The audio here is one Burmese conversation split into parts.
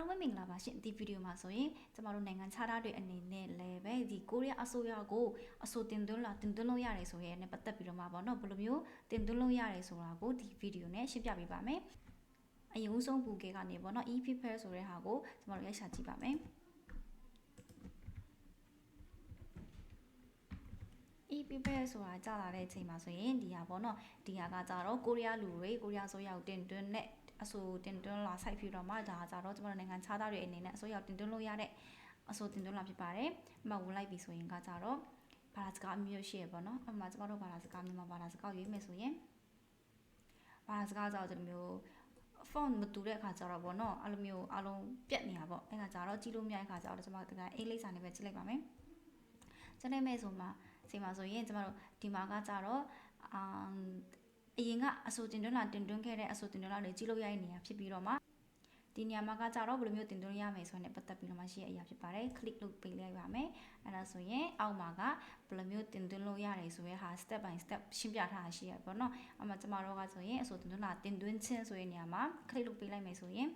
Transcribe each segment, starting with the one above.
အားလုံးပဲမင်္ဂလာပါရှင်ဒီဗီဒီယိုမှာဆိုရင်ကျမတို့နိုင်ငံခြားသားတွေအနေနဲ့လည်းပဲဒီကိုရီးယားအစိုးရကိုအဆိုတင်သွင်းလာတင်သွင်းလို့ရတယ်ဆိုရဲနဲ့ပတ်သက်ပြီးတော့မှာပေါ့နော်ဘယ်လိုမျိုးတင်သွင်းလို့ရတယ်ဆိုတာကိုဒီဗီဒီယိုနဲ့ရှင်းပြပေးပါမယ်အရင်ဦးဆုံးဘူကေကနေပေါ့နော် e-prepare ဆိုတဲ့ဟာကိုကျမတို့ရိုက်ရှာကြည့်ပါမယ် e-prepare ဆိုတာကြာလာတဲ့အချိန်မှာဆိုရင်ဒီဟာပေါ့နော်ဒီဟာကကြတော့ကိုရီးယားလူတွေကိုရီးယားဆိုရောက်တင်သွင်းတဲ့ အဆိုတင်သွင်းလာ site ဖြစ်တော့မှဒါကကြတော့ကျမတို့နိုင်ငံခြားသားတွေအနေနဲ့အဆိုရောက်တင်သွင်းလို့ရတဲ့အဆိုတင်သွင်းလာဖြစ်ပါတယ်။အမှဝင်လိုက်ပြီဆိုရင်ကကြတော့ဘာသာစကားမျိုးရှိရပေါ့နော်။အမှကျမတို့ဘာသာစကားမြန်မာဘာသာစကားရွေးမယ်ဆိုရင်ဘာသာစကားကြောင့်ဒီလိုမျိုး font မတူတဲ့အခါကျတော့ဗောနော်အဲ့လိုမျိုးအလုံးပြက်နေတာပေါ့အဲ့ခါကျတော့ကြည့်လို့မရတဲ့အခါကျတော့ကျွန်မတကယ်အေးလိမ့်စာနဲ့ပဲကြည့်လိုက်ပါမယ်ကျန်တဲ့မဲ့ဆိုမှစီမှာဆိုရင်ကျမတို့ဒီမှာကကြတော့အာ အရင်ကအဆိုတင်သွင်းလာတင်သွင်းခဲ့တဲ့အဆိုတင်သွင်းလာတွေကြီးလို့ရတဲ့နေရာဖြစ်ပြီးတော့မှဒီနေရာမှာကကြတော့ဘယ်လိုမျိုးတင်သွင်းရမလဲဆိုတာနဲ့ပတ်သက်ပြီးတော့မှရှိတဲ့အရာဖြစ်ပါတယ် click လုပ်ပေးလိုက်ပါမယ်အဲ့ဒါဆိုရင်အောက်မှာကဘယ်လိုမျိုးတင်သွင်းလို့ရတယ်ဆိုရဲဟာ step by step ရှင်းပြထားတာရှိရပါတော့အမှကျမတို့ကဆိုရင်အဆိုတင်သွင်းလာတင်သွင်းခြင်းဆိုတဲ့နေရာမှာ click လုပ်ပေးလိုက်မယ်ဆိုရင်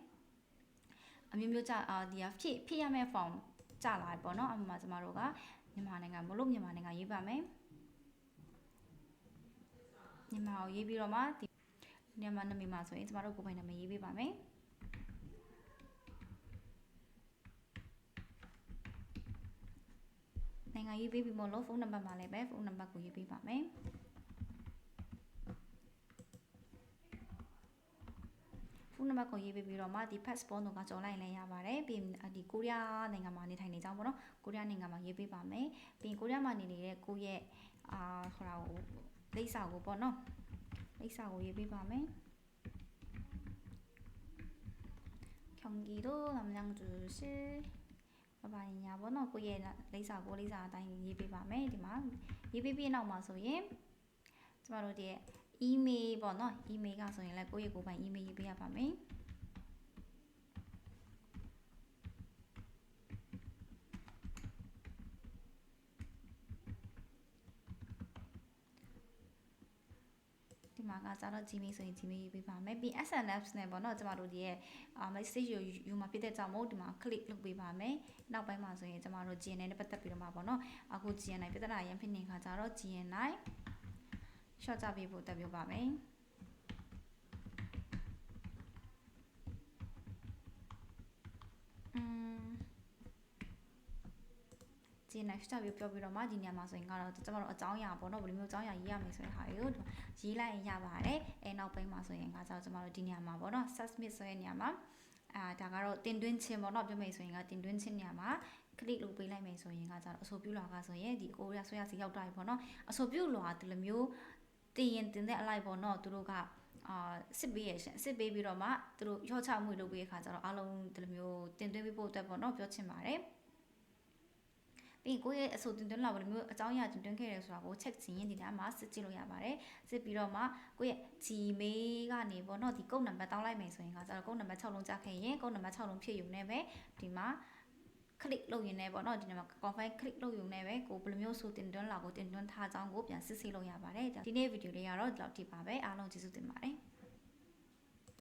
အမျိုးမျိုးကြအာဒီဟာဖြစ်ဖြစ်ရမယ့် form ကြလာပြီပေါ့နော်အမှကျမတို့ကမြန်မာနိုင်ငံမလို့မြန်မာနိုင်ငံရေးပါမယ် မြန်မာကိုရေးပြီးတော့မှဒီမြန်မာနာမည်မှာဆိုရင်ကျမတို့ကိုယ်ပိုင်နာမည်ရေးပေးပါမယ်နိုင်ငံရေးပေးပြီးမလို့ဖုန်းနံပါတ်မှာလည်းပဲဖုန်းနံပါတ်ကိုရေးပေးပါမယ်ဖုန်းနံပါတ်ကိုရေးပေးပြီးတော့မှဒီ passport တို့ကကြော်လိုက်လည်းရပါတယ်ပြီးဒီကိုရီးယားနိုင်ငံမှာနေထိုင်နေကြအောင်ပေါ့နော်ကိုရီးယားနိုင်ငံမှာရေးပေးပါမယ်ပြီးကိုရီးယားမှာနေနေတဲ့ကိုယ့်ရဲ့အာဟိုလာကို လိပ်စာကိုပေါ့နော်လိပ်စာကိုရေးပေးပါမယ်경기도 남양주시ဘာဘာညာပေါ့နော်ကိုယ့်ရဲ့လိပ်စာကိုလိပ်စာအတိုင်းရေးပေးပါမယ်ဒီမှာရေးပေးပြီးနောက်မှာဆိုရင်ကျမတို့ဒီ email ပေါ့နော် email ကဆိုရင်လည်းကိုယ့်ရဲ့ကိုယ်ပိုင် email ရေးပေးရပါမယ် မှာကစားတော့ Gmail ဆိုရင် Gmail ရေးပေးပါမယ်ပြီး SNS နဲ့ပေါ့နော်ကျမတို့ဒီရဲ့ message ကိုယူမှာဖြစ်တဲ့ကြောင့်မို့ဒီမှာ click လုပ်ပေးပါမယ်နောက်ပိုင်းမှာဆိုရင်ကျမတို့ GNI နဲ့ပတ်သက်ပြီးတော့မှာပေါ့နော်အခု GNI ပြဿနာရန်ဖြစ်နေခါကျတော့ GNI short ကြပေးဖို့တက်ပြပါမယ်อืม ဒီ next step ပြောပြီးတော့မှဒီနေရာမှာဆိုရင်ကတော့ကျွန်တော်တို့အကြောင်းအရာပေါ့နော်ဘယ်လိုမျိုးအကြောင်းအရာရေးရမယ်ဆိုတဲ့ဟာတွေကိုရေးလိုက်ရင်ရပါတယ်အဲနောက်ပိုင်းမှာဆိုရင်ကကျွန်တော်တို့ဒီနေရာမှာပေါ့နော် submit ဆိုတဲ့နေရာမှာအာဒါကတော့တင်သွင်းခြင်းပေါ့နော်ပြောမယ်ဆိုရင်ကတင်သွင်းခြင်းနေရာမှာ click လုပ်ပေးလိုက်မယ်ဆိုရင်ကကျတော့အဆိုပြုလွှာကဆိုရင်ဒီကိုရီးယားဆွဲရစီရောက်တာပြီပေါ့နော်အဆိုပြုလွှာဒီလိုမျိုးတင်ရင်တင်တဲ့အလိုက်ပေါ့နော်သူတို့ကအာစစ်ပေးရရှင်စစ်ပေးပြီးတော့မှသူတို့ရောချမှုလုပ်ပေးတဲ့ခါကျတော့အားလုံးဒီလိုမျိုးတင်သွင်းပေးဖို့အတွက်ပေါ့နော်ပြောချင်ပါတယ် ပြီးကိုယ့်ရဲ့အဆိုတင်သွင်းလာဘယ်လိုမျိုးအကြောင်းအရာတင်သွင်းခဲ့ရဲဆိုတာကို check ချင်ရင်ဒီနားမှာစစ်ကြည့်လို့ရပါတယ်စစ်ပြီးတော့မှကိုယ့်ရဲ့ Gmail ကနေပေါ့နော်ဒီကုတ်နံပါတ်တောင်းလိုက်မယ်ဆိုရင်ကကျတော့ကုတ်နံပါတ်6လုံးကြားခဲ့ရင်ကုတ်နံပါတ်6လုံးဖြည့်ယူနေပဲဒီမှာ click လုပ်ရင်လည်းပေါ့နော်ဒီနေ့မှာ confirm click လုပ်ရုံနဲ့ပဲကိုဘယ်လိုမျိုးဆိုတင်သွင်းလာကိုတင်သွင်းထားကြောင်းကိုပြန်စစ်ဆေးလို့ရပါတယ်ဒီနေ့ဗီဒီယိုလေးကတော့ဒီလောက်ထိပါပဲအားလုံးကျေးဇူးတင်ပါတယ်